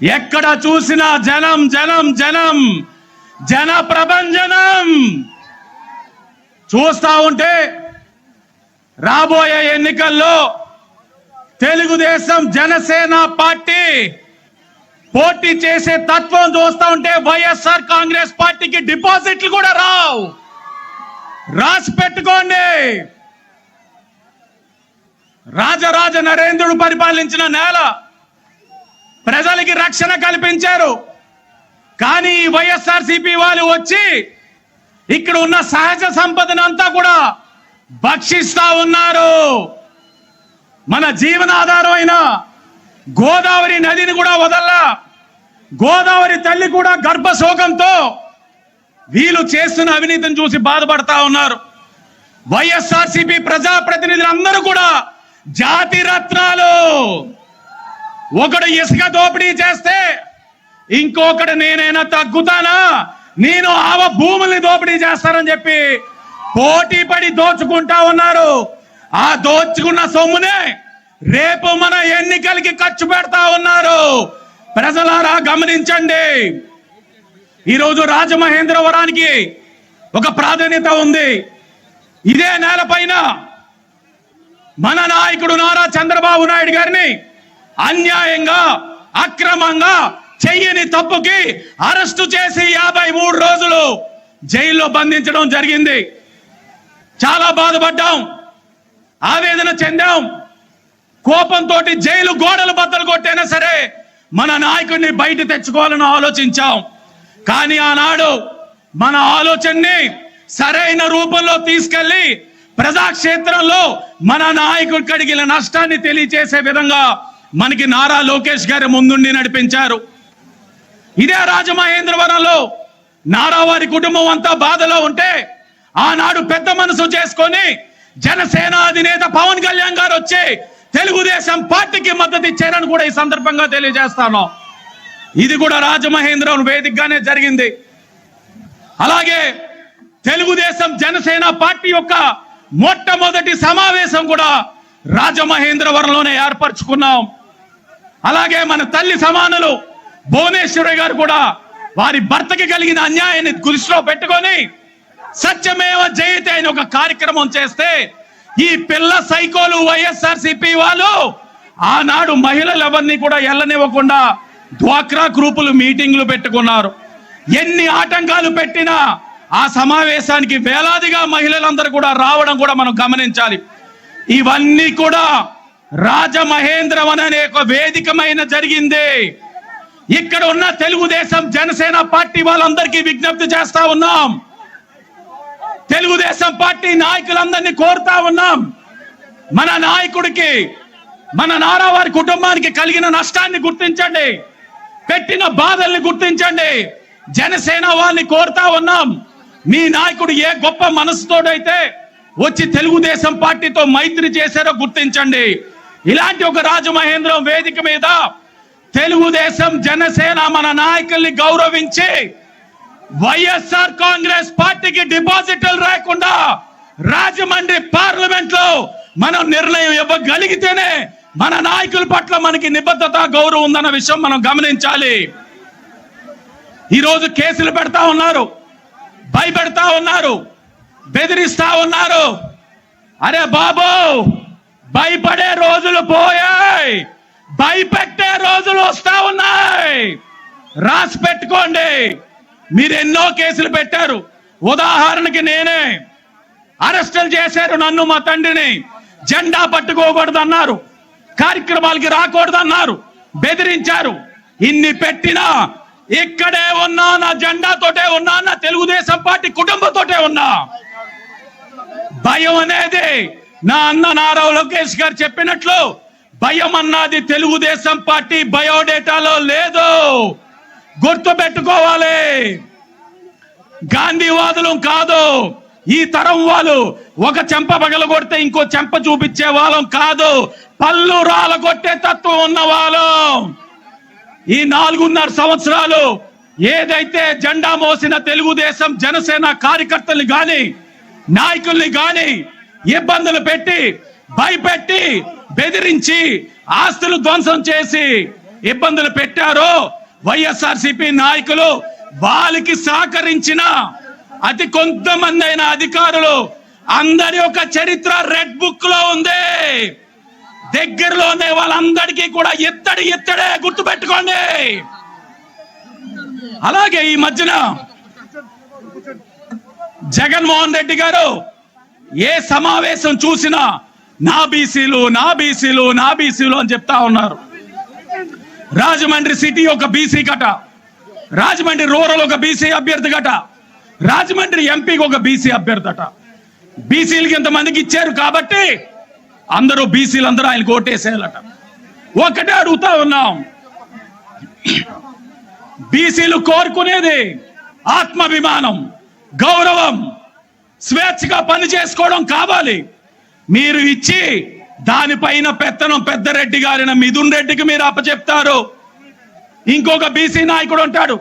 ఎక్కడ చూసినా జనం జనం జనం జన ప్రభంజనం. చూస్తా ఉంటే రాబోయే ఎన్నికల్లో తెలుగుదేశం జనసేన పార్టీ పోటీ చేసే తత్వం చూస్తా ఉంటే వైఎస్ఆర్ కాంగ్రెస్ పార్టీకి డిపాజిట్లు కూడా రావు. రాసి పెట్టుకోండి. రాజరాజ నరేంద్రుడు పరిపాలించిన నేల ప్రజలకి రక్షణ కల్పించారు. కానీ ఈ వైఎస్ఆర్ వాళ్ళు వచ్చి ఇక్కడ ఉన్న సహజ సంపదను అంతా కూడా భక్షిస్తా ఉన్నారు. మన జీవనాధారం అయిన గోదావరి నదిని కూడా వదల్లా. గోదావరి తల్లి కూడా గర్భశోకంతో వీళ్ళు చేస్తున్న అవినీతిని చూసి బాధపడతా ఉన్నారు. వైఎస్ఆర్సిపి ప్రజాప్రతినిధులందరూ కూడా జాతి రత్నాలు ఒకడు ఇసుక దోపిడీ చేస్తే ఇంకొకడు నేనైనా తగ్గుతానా? నేను ఆవ భూముల్ని దోపిడీ చేస్తానని చెప్పి పోటీ పడి దోచుకుంటా ఉన్నారు. ఆ దోచుకున్న సొమ్మునే రేపు మన ఎన్నికలకి ఖర్చు పెడతా ఉన్నారు. ప్రజలారా గమనించండి. ఈరోజు రాజమహేంద్రవరానికి ఒక ప్రాధాన్యత ఉంది. ఇదే నేలపైన మన నాయకుడు నారా చంద్రబాబు నాయుడు గారిని అన్యాయంగా అక్రమంగా చెయ్యని తప్పుకి అరెస్టు చేసి యాభై మూడు రోజులు జైల్లో బంధించడం జరిగింది. చాలా బాధపడ్డాం ఆవేదన చెందాం. కోపంతో జైలు గోడలు బద్దలు కొట్టైనా సరే మన నాయకుడిని బయట తెచ్చుకోవాలని ఆలోచించాం. కానీ ఆనాడు మన ఆలోచనని సరైన రూపంలో తీసుకెళ్ళి ప్రజాక్షేత్రంలో మన నాయకుడు కడిగిన నష్టాన్ని తెలియజేసే విధంగా మనకి నారా లోకేష్ గారి ముందుండి నడిపించారు. ఇదే రాజమహేంద్రవరంలో నారా వారి కుటుంబం అంతా బాధలో ఉంటే ఆనాడు పెద్ద మనసు చేసుకొని జనసేన అధినేత పవన్ కళ్యాణ్ గారు వచ్చి తెలుగుదేశం పార్టీకి మద్దతు ఇచ్చారని కూడా ఈ సందర్భంగా తెలియజేస్తాను. ఇది కూడా రాజమహేంద్రం వేదికగానే జరిగింది. అలాగే తెలుగుదేశం జనసేన పార్టీ యొక్క మొట్టమొదటి సమావేశం కూడా రాజమహేంద్రవరంలోనే ఏర్పరచుకున్నాం. అలాగే మన తల్లి సమానులు భువనేశ్వరి గారు కూడా వారి భర్తకి కలిగిన అన్యాయాన్ని దృష్టిలో పెట్టుకొని సత్యమేవ జయతే అని ఒక కార్యక్రమం చేస్తే ఈ పిల్ల సైకోలు వైఎస్ఆర్ సిపి వాళ్ళు ఆనాడు మహిళలు ఎవరిని కూడా ఎల్లనివ్వకుండా డ్వాక్రా గ్రూపులు మీటింగ్లు పెట్టుకున్నారు. ఎన్ని ఆటంకాలు పెట్టినా ఆ సమావేశానికి వేలాదిగా మహిళలందరూ కూడా రావడం కూడా మనం గమనించాలి. ఇవన్నీ కూడా రాజమహేంద్రవన్ అనే ఒక వేదికమైన జరిగింది. ఇక్కడ ఉన్న తెలుగుదేశం జనసేన పార్టీ వాళ్ళందరికీ విజ్ఞప్తి చేస్తా ఉన్నాం. తెలుగుదేశం పార్టీ నాయకులందరినీ కోరుతా ఉన్నాం. మన నాయకుడికి మన నారా వారి కుటుంబానికి కలిగిన నష్టాన్ని గుర్తించండి. పెట్టిన బాధల్ని గుర్తించండి. జనసేన వారిని కోరుతా ఉన్నాం. మీ నాయకుడు ఏ గొప్ప మనసుతోడైతే వచ్చి తెలుగుదేశం పార్టీతో మైత్రి చేశారో గుర్తించండి. ఇలాంటి ఒక రాజమహేంద్రం వేదిక మీద తెలుగుదేశం జనసేన మన నాయకుల్ని గౌరవించి వైఎస్ఆర్ కాంగ్రెస్ పార్టీకి డిపాజిట్లు రాకుండా రాజమండ్రి పార్లమెంట్లో మనం నిర్ణయం ఇవ్వగలిగితేనే మన నాయకుల పట్ల మనకి నిబద్ధత గౌరవం ఉందన్న విషయం మనం గమనించాలి. ఈరోజు కేసులు పెడతా ఉన్నారు భయపెడతా ఉన్నారు బెదిరిస్తా ఉన్నారు. అరే బాబు! భయపడే రోజులు పోయాయి. భయపెట్టే రోజులు వస్తా ఉన్నాయి. రాసి పెట్టుకోండి. మీరు ఎన్నో కేసులు పెట్టారు. ఉదాహరణకి నేనే. అరెస్టులు చేశారు నన్ను మా తండ్రిని. జెండా పట్టుకోకూడదు అన్నారు కార్యక్రమాలకి రాకూడదు అన్నారు బెదిరించారు. ఇన్ని పెట్టినా ఇక్కడే ఉన్నా నా జెండాతోటే ఉన్నా నా తెలుగుదేశం పార్టీ కుటుంబంతోటే ఉన్నా. భయం అనేది నా అన్న నారావు లోకేష్ గారు చెప్పినట్లు భయం అన్నది తెలుగుదేశం పార్టీ బయోడేటాలో లేదు. గుర్తు పెట్టుకోవాలి గాంధీవాదులు కాదు. ఈ తరం వాళ్ళు ఒక చెంప పగలగొడితే ఇంకో చెంప చూపించే వాళ్ళం కాదు. పళ్ళు రాలగొట్టే తత్వం ఉన్న వాళ్ళం. ఈ నాలుగున్నర సంవత్సరాలు ఏదైతే జెండా మోసిన తెలుగుదేశం జనసేన కార్యకర్తల్ని గాని నాయకుల్ని గాని ఇబ్బందులు పెట్టి భయపెట్టి బెదిరించి ఆస్తులు ధ్వంసం చేసి ఇబ్బందులు పెట్టారో వైఎస్ఆర్సిపి నాయకులు వాళ్ళకి సహకరించిన అతి కొంతమంది అయిన అధికారులు అందరి ఒక చరిత్ర రెడ్ బుక్లో ఉంది. ఉండే వాళ్ళందరికీ కూడా ఎత్తడి ఎత్తడే గుర్తు పెట్టుకోండి అలాగే ఈ మధ్యన జగన్మోహన్ రెడ్డి గారు ఏ సమావేశం చూసినా నా బీసీలు నా బీసీలు నా బీసీలు అని చెప్తా ఉన్నారు. రాజమండ్రి సిటీ ఒక బీసీ కట. రాజమండ్రి రూరల్ ఒక బీసీ అభ్యర్థి గట రాజమండ్రి ఎంపీకి ఒక బీసీ అభ్యర్థి బీసీలకి ఇంతమందికి ఇచ్చారు కాబట్టి అందరూ బీసీలు అందరూ ఆయనకు ఓటేసేయాలట ఒకటే అడుగుతా ఉన్నాం. బీసీలు కోరుకునేది ఆత్మాభిమానం గౌరవం స్వేచ్ఛగా పని చేసుకోవడం కావాలి. మీరు ఇచ్చి దానిపైన పెత్తనం పెద్దరెడ్డి గారిన మిథున్ రెడ్డికి మీరు అప్పచెప్తారు. ఇంకొక బీసీ నాయకుడు ఉంటాడు.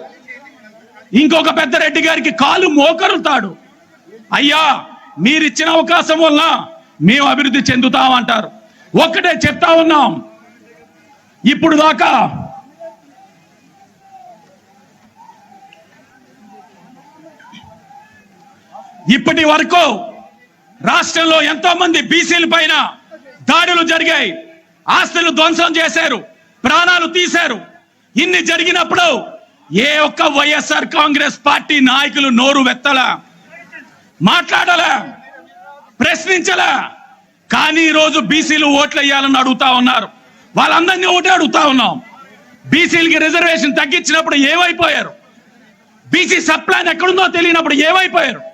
ఇంకొక పెద్దరెడ్డి గారికి కాలు మోకరుతాడు. అయ్యా మీరిచ్చిన అవకాశం వల్ల మేము అభివృద్ధి చెందుతామంటారు. ఒక్కటే చెప్తా ఉన్నాం. ఇప్పుడు దాకా ఇప్పటి వరకు రాష్ట్రంలో ఎంతో మంది బీసీల పైన దాడులు జరిగాయి. ఆస్తులు ధ్వంసం చేశారు. ప్రాణాలు తీశారు. ఇన్ని జరిగినప్పుడు ఏ ఒక్క వైఎస్ఆర్ కాంగ్రెస్ పార్టీ నాయకులు నోరు వెత్తలా? మాట్లాడలా? ప్రశ్నించలా? కానీ ఈ రోజు బీసీలు ఓట్లు వేయాలని అడుగుతా ఉన్నారు. వాళ్ళందరినీ ఒకటే అడుగుతా ఉన్నాం. బీసీలకి రిజర్వేషన్ తగ్గించినప్పుడు ఏమైపోయారు? బీసీ సప్లాన్ ఎక్కడుందో తెలియనప్పుడు ఏమైపోయారు?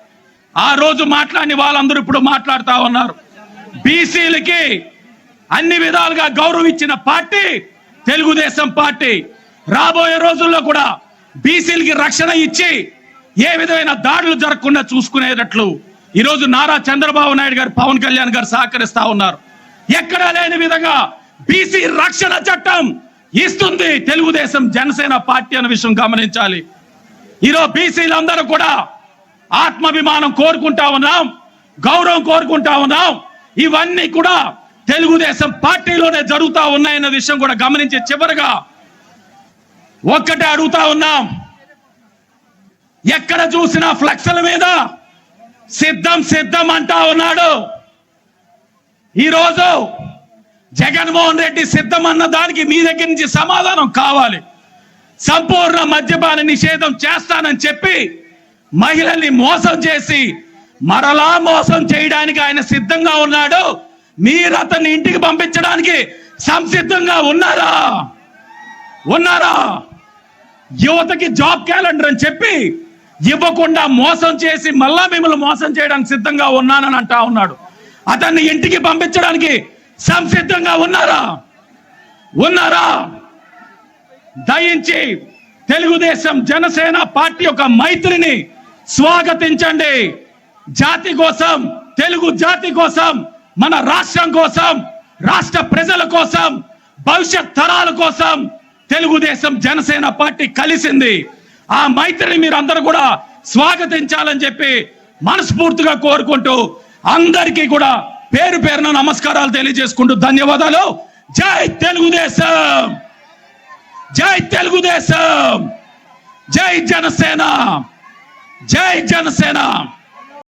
ఆ రోజు మాట్లాడిన వాళ్ళందరూ ఇప్పుడు మాట్లాడుతా ఉన్నారు. బీసీలకి అన్ని విధాలుగా గౌరవం ఇచ్చిన పార్టీ తెలుగుదేశం పార్టీ. రాబోయే రోజుల్లో కూడా బీసీలకి రక్షణ ఇచ్చి ఏ విధమైన దాడులు జరగకుండా చూసుకునేటట్లు ఈరోజు నారా చంద్రబాబు నాయుడు గారు పవన్ కళ్యాణ్ గారు సహకరిస్తా ఉన్నారు. ఎక్కడా లేని విధంగా బీసీ రక్షణ చట్టం ఇస్తుంది తెలుగుదేశం జనసేన పార్టీ అనే విషయం గమనించాలి. ఈరోజు బీసీలందరూ కూడా ఆత్మాభిమానం కోరుకుంటా ఉన్నాం గౌరవం కోరుకుంటా ఉన్నాం. ఇవన్నీ కూడా తెలుగుదేశం పార్టీలోనే జరుగుతా ఉన్నాయన్న విషయం కూడా గమనించి చివరిగా ఒక్కటే అడుగుతా ఉన్నాం. ఎక్కడ చూసినా ఫ్లెక్స్ల మీద సిద్ధం సిద్ధం అంటా ఉన్నాడు. ఈరోజు జగన్మోహన్ రెడ్డి సిద్ధం అన్న దానికి మీ దగ్గర నుంచి సమాధానం కావాలి. సంపూర్ణ మద్యపాన నిషేధం చేస్తానని చెప్పి మహిళల్ని మోసం చేసి మరలా మోసం చేయడానికి ఆయన సిద్ధంగా ఉన్నాడు. మీరు అతన్ని ఇంటికి పంపించడానికి సంసిద్ధంగా ఉన్నారా? ఉన్నారా? యువతకి జాబ్ క్యాలెండర్ అని చెప్పి ఇవ్వకుండా మోసం చేసి మళ్ళా మిమ్మల్ని మోసం చేయడానికి సిద్ధంగా ఉన్నానని అంటా ఉన్నాడు. అతన్ని ఇంటికి పంపించడానికి సంసిద్ధంగా ఉన్నారా? ఉన్నారా? దయించి తెలుగుదేశం జనసేన పార్టీ యొక్క మైత్రిని స్వాగతించండి. జాతి కోసం తెలుగు జాతి కోసం మన రాష్ట్రం కోసం రాష్ట్ర ప్రజల కోసం భవిష్యత్ తరాల కోసం తెలుగుదేశం జనసేన పార్టీ కలిసింది. ఆ మైత్రిని మీరు కూడా స్వాగతించాలని చెప్పి మనస్ఫూర్తిగా కోరుకుంటూ అందరికీ కూడా పేరు పేరున నమస్కారాలు తెలియజేసుకుంటూ ధన్యవాదాలు. జై తెలుగుదేశం! జై తెలుగుదేశం! జై జనసేన! జై జనసేన